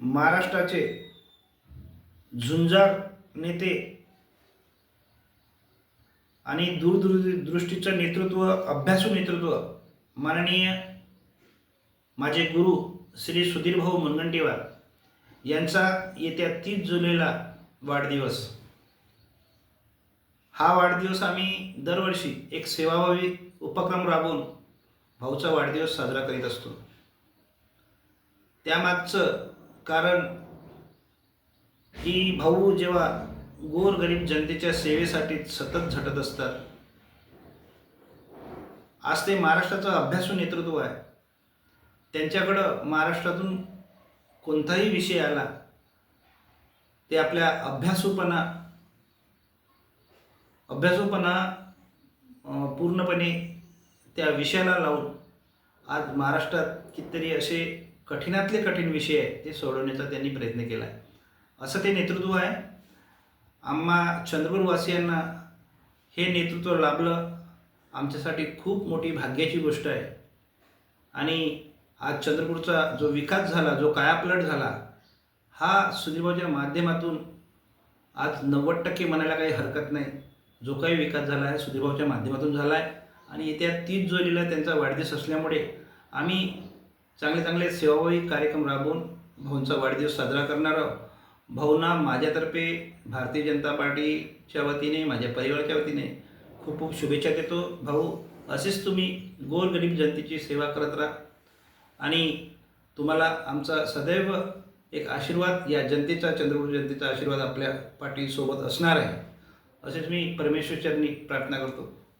महाराष्ट्राचे झुंजार नेते आणि दूरदृष्टीचं नेतृत्व अभ्यासू नेतृत्व माननीय माझे गुरु श्री सुधीरभाऊ मुनगंटीवार यांचा येत्या तीस जुलैला वाढदिवस. हा वाढदिवस आम्ही दरवर्षी एक सेवाभावी उपक्रम राबवून भाऊचा वाढदिवस साजरा करीत असतो. त्यामागचं कारण की भाऊ जेव्हा गोरगरीब जनतेच्या सेवेसाठी सतत झटत असतात आज ते महाराष्ट्राचं अभ्यासू नेतृत्व आहे. त्यांच्याकडं महाराष्ट्रातून कोणताही विषय आला ते आपल्या अभ्यासूपणा अभ्यासूपणा पूर्णपणे त्या विषयाला लावून आज महाराष्ट्रात कितीतरी असे कठीणातले कठीण विषय आहेत ते सोडवण्याचा त्यांनी प्रयत्न केला आहे. असं ते नेतृत्व आहे. आम्हा चंद्रपूरवासियांना हे नेतृत्व लाभलं आमच्यासाठी खूप मोठी भाग्याची गोष्ट आहे. आणि आज चंद्रपूरचा जो विकास झाला जो कायापलट झाला हा सुधीरभाऊच्या माध्यमातून आज नव्वद टक्के म्हणायला काही हरकत नाही. जो काही विकास झाला आहे सुधीरभाऊच्या माध्यमातून झाला आहे. आणि येत्या तीस जुलैला त्यांचा वाढदिवस असल्यामुळे आम्ही चांगले चांगले सेवाभावी कार्यक्रम राबवून भाऊंचा वाढदिवस साजरा करणार आहोत. भाऊंना माझ्यातर्फे भारतीय जनता पार्टीच्या वतीने माझ्या परिवाराच्या वतीने खूप खूप शुभेच्छा देतो. भाऊ असेच तुम्ही गोरगरीब जनतेची सेवा करत राहा. आणि तुम्हाला आमचा सदैव एक आशीर्वाद या जनतेचा चंद्रपूर जनतेचा आशीर्वाद आपल्या पाठीसोबत असणार आहे. असेच मी परमेश्वरचरणी प्रार्थना करतो.